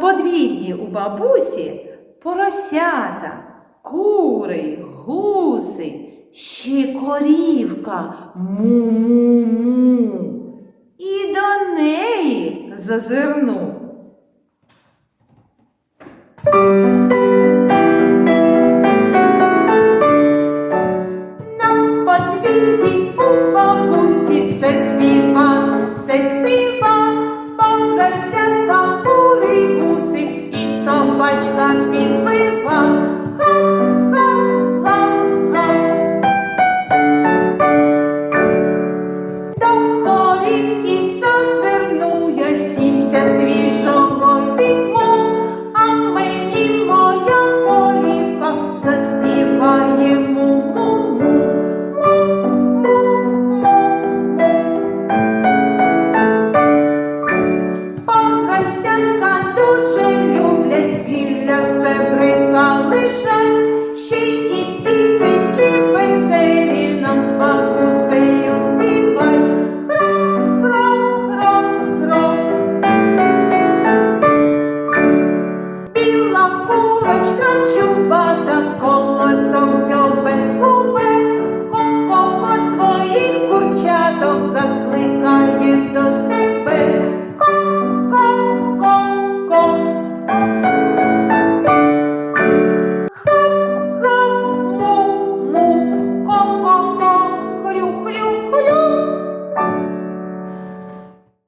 подвір'ї у бабусі поросята, кури, гуси, ще корівка му-му-му. І до неї зазирнув. Все співа, все співа, поросятка бачкам підпив. курочка чубата, колосом сонця без купе, по своїх курчаток закликає до